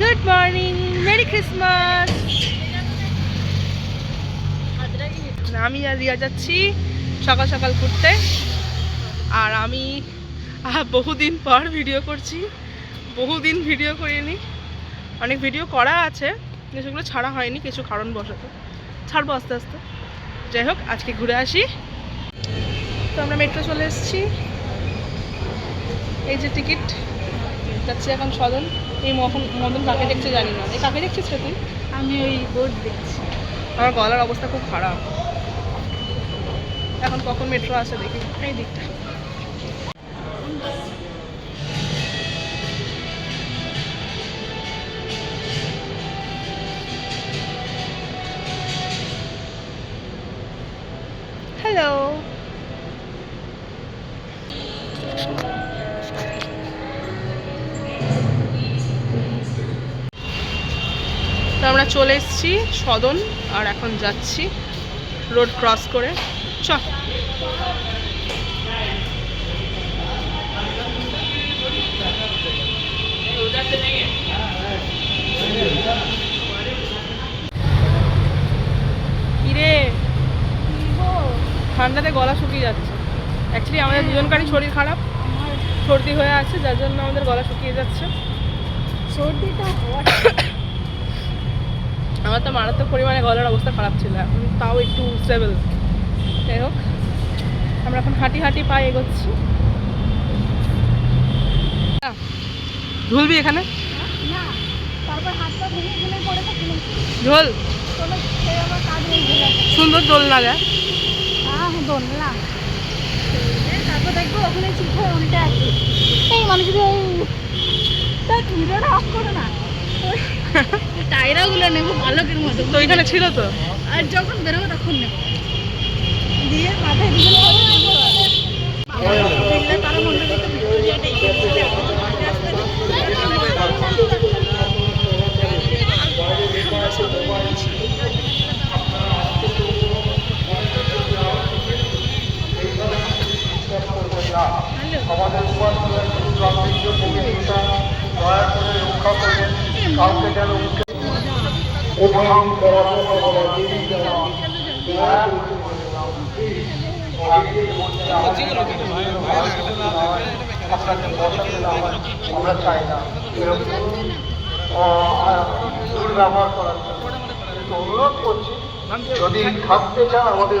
Good morning merry Christmas আমি আর রিয়া যাচ্ছি সকাল সকাল ঘুরতে। আর আমি বহুদিন পর ভিডিও করছি। বহুদিন ভিডিও করিনি। অনেক ভিডিও করা আছে সেগুলো ছাড়া হয়নি কিছু কারণবশত। ছাড়বো আস্তে আস্তে। যাই হোক, আজকে ঘুরে আসি। তো আমরা মেট্রো চলে এসেছি। এই যে টিকিট যাচ্ছি এখন সদন এই মখন মদন কাকে দেখছে জানি না। এই কাকে দেখছিস তুই? আমি ওই বোর্ড দেখছি। আমার গলার অবস্থা খুব খারাপ। এখন কখন মেট্রো আসে দেখি। এই দিকটা। হ্যালো আমরা চলে এসেছি সদন, আর এখন যাচ্ছি রোড ক্রস করে। চ। ঠান্ডাতে গলা শুকিয়ে যাচ্ছে। অ্যাকচুয়ালি আমাদের দুজনকারই শরীর খারাপ। সর্দি হয়ে আছে, যার জন্য আমাদের গলা শুকিয়ে যাচ্ছে। সর্দিটা আমার তো মারাত্মক পরিমাণে গলার অবস্থা খারাপ ছিল এখন তাও একটু স্টেবল যাই হোক আমরা এখন হাঁটি হাঁটি পায়ে এগোচ্ছি। ঝুলবি এখানে? ঝোল সুন্দর দোলনা তারপর দেখব ওখানে ঠিক হয়ে উল্টে আছে এই মানুষ যদি ওই ভিডিওটা অফ করো না। টায়রাগুলো নেব ভালোকের মতো। তো এখানে ছিল তো? আর যখন বেরোবো তখন নেব। দিয়ে মাথায় দিয়ে নেব তারা মনে করতো আমরা চাই না এরকম দুর্ব্যবহার করার জন্য। অনুরোধ করছি যদি থাকতে চান আমাদের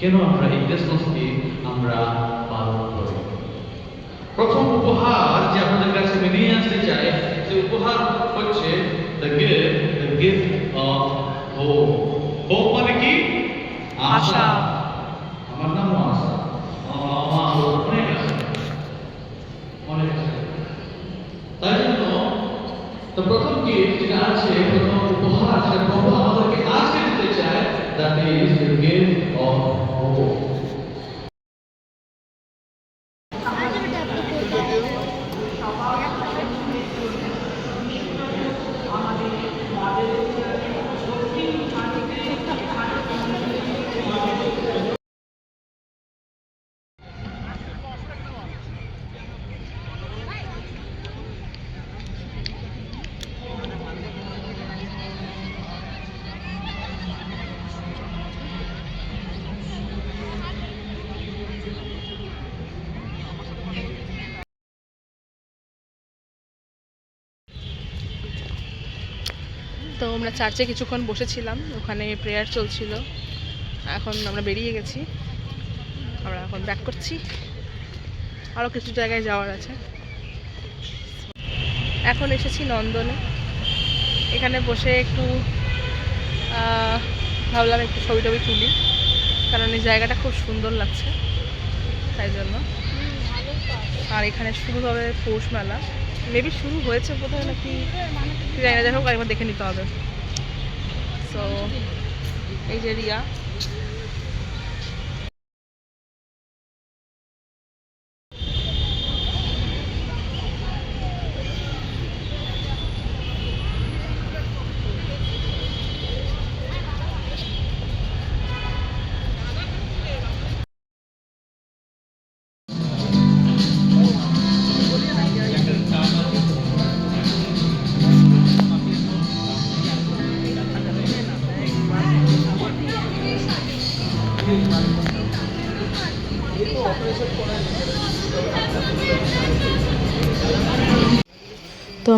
কেন আমরা এই ক্রিসমাসকে আমরা পালন করি? প্রথম উপহার যে আমাদের কাছে নিয়ে আসতে চাই সে উপহার হচ্ছে the gift the gift of hope hope মানে কি? আশা। আমার নাম আশা আমার বাবা মা অনেক আছে অনেক আছে তাই জন্য তো প্রথম গিফট যেটা আছে প্রথম উপহার যেটা প্রভু আমাদেরকে আজকে দিতে চায় that is the gift of hope আমরা চার্চে কিছুক্ষণ বসেছিলাম, ওখানে প্রেয়ার চলছিল। এখন আমরা বেরিয়ে গেছি। আমরা এখন ব্যাক করছি। আরও কিছু জায়গায় যাওয়ার আছে। এখন এসেছি নন্দনে। এখানে বসে একটু ভাবলাম একটু ছবি টবি তুলি। কারণ এই জায়গাটা খুব সুন্দর লাগছে। তাই জন্য। আর এখানে শুরু হবে পৌষ মেলা। মেবি শুরু হয়েছে বোধহয় নাকি? জানি না, যাই হোক একবার দেখে নিতে হবে। সো এই যে রিয়া।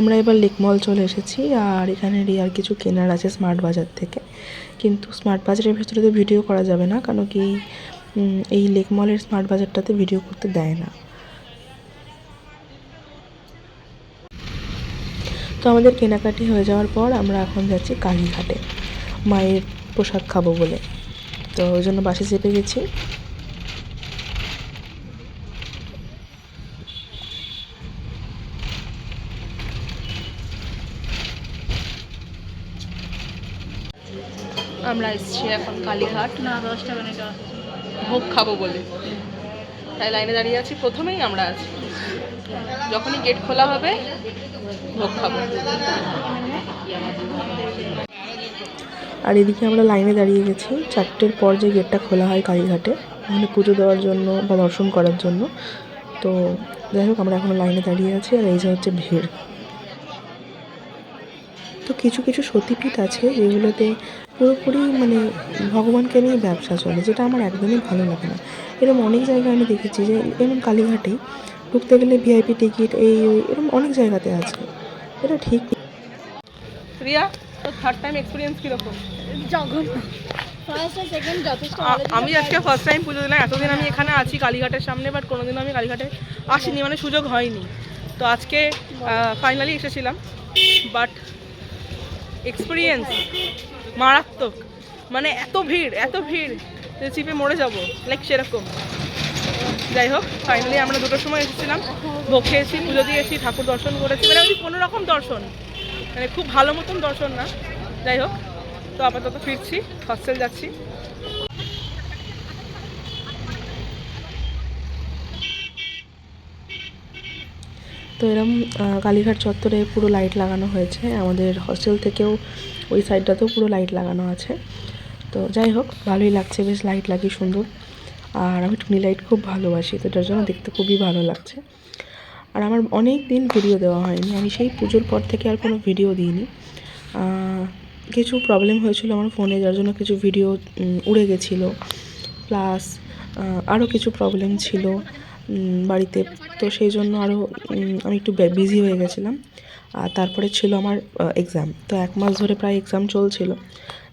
আমরা এবার লেক মল চলে এসেছি, আর এখানে রিয়ার কিছু কেনার আছে স্মার্ট বাজার থেকে। কিন্তু স্মার্ট বাজারের ভেতরে তো ভিডিও করা যাবে না কারণ কি এই লেকমলের স্মার্ট বাজারটাতে ভিডিও করতে দেয় না। তো আমাদের কেনাকাটি হয়ে যাওয়ার পর আমরা এখন যাচ্ছি কালীঘাটে। মায়ের প্রসাদ খাব বলে। তো ওই জন্য বাসে চেপে গেছি। আমরা এসেছি এখন কালীঘাট। না দশ টাকা নেই ভোগ খাব বলে। তাই লাইনে দাঁড়িয়ে আছি প্রথমেই আমরা আছি। যখনই গেট খোলা হবে ভোগ খাব। আর এদিকে আমরা লাইনে দাঁড়িয়ে গেছি। চারটের পর যে গেটটা খোলা হয় কালীঘাটে মানে পুজো দেওয়ার জন্য বা দর্শন করার জন্য। তো যাই হোক আমরা এখন লাইনে দাঁড়িয়ে আছি আর এই যে হচ্ছে ভিড়। তো কিছু কিছু সতীপীঠ আছে যেগুলোতে পুরোপুরি মানে ভগবানকে নিয়ে ব্যবসা চলে যেটা আমার একদমই ভালো লাগে না। এরকম অনেক জায়গায় আমি দেখেছি যে এরকম কালীঘাটেই ঢুকতে গেলে ভিআইপি টিকিট এই ওই এরকম অনেক জায়গাতে আছে। এটা ঠিক রিয়া তোর থার্ড টাইম এক্সপিরিয়েন্স কীরকম? জঘন্য। ফার্স্ট আর সেকেন্ড যথেষ্ট আমি আজকে ফার্স্ট টাইম পুজো দিলাম এতদিন আমি এখানে আছি কালীঘাটের সামনে বাট কোনোদিনও আমি কালীঘাটে আসিনি মানে সুযোগ হয়নি। তো আজকে ফাইনালি এসেছিলাম বাট এক্সপিরিয়েন্স মারাত্মক। মানে এত ভিড় এত ভিড় যে চিপে মরে যাব লাইক সেরকম। যাই হোক ফাইনালি আমরা দুটোর সময় এসেছিলাম। ভোগ খেয়েছি, পুজো দিয়েছি, ঠাকুর দর্শন করেছি। মানে ওই কোনো রকম দর্শন মানে খুব ভালো মতন দর্শন না। যাই হোক, তো আপাতত ফিরছি হস্টেল যাচ্ছি। তো এরম কালীঘাট চত্বরে পুরো লাইট লাগানো হয়েছে। আমাদের হস্টেল থেকেও ওই সাইডটাতেও পুরো লাইট লাগানো আছে। তো যাই হোক, ভালোই লাগছে, বেশ লাইট লাগিয়ে সুন্দর। আর আমি টুনি লাইট খুব ভালোবাসি, তো এটার জন্য দেখতে খুবই ভালো লাগছে। আর আমার অনেক দিন ভিডিও দেওয়া হয়নি, আমি সেই পুজোর পর থেকে আর কোনো ভিডিও দিইনি। কিছু প্রবলেম হয়েছিল আমার ফোনে যার জন্য কিছু ভিডিও উড়ে গেছিল। প্লাস আরও কিছু প্রবলেম ছিল বাড়িতে। তো সেই জন্য আরও আমি একটু বিজি হয়ে গেছিলাম। তারপরে ছিল আমার এক্সাম তো এক মাস ধরে প্রায় এক্সাম চলছিল,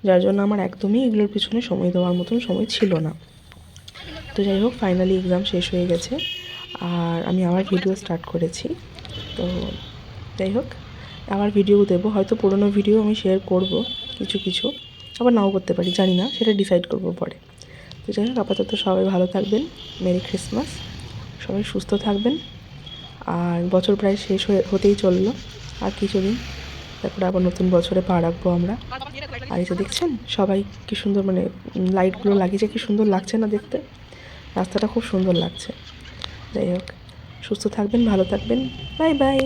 যার জন্য আমার একদমই এগুলোর পিছনে সময় দেওয়ার মতন সময় ছিল না। তো যাই হোক ফাইনালি এক্সাম শেষ হয়ে গেছে, আর আমি আবার ভিডিও স্টার্ট করেছি। তো যাই হোক, আবার ভিডিও দেবো। হয়তো পুরোনো ভিডিও আমি শেয়ার করব, কিছু কিছু। আবার নাও করতে পারি, জানি না, সেটা ডিসাইড করব পরে। তো যাই হোক, আপাতত সবাই ভালো থাকবেন। মেরি ক্রিসমাস সবাই সুস্থ থাকবেন। আর বছর প্রায় শেষ হয়ে, হতেই চলল। আর কিছুদিন তারপরে আবার নতুন বছরে পা রাখব আমরা। আর এই দেখছেন, সবাই কি সুন্দর মানে লাইটগুলো লাগিয়েছে, কি সুন্দর লাগছে না দেখতে? রাস্তাটা খুব সুন্দর লাগছে। যাই হোক, সুস্থ থাকবেন, ভালো থাকবেন। Bye bye.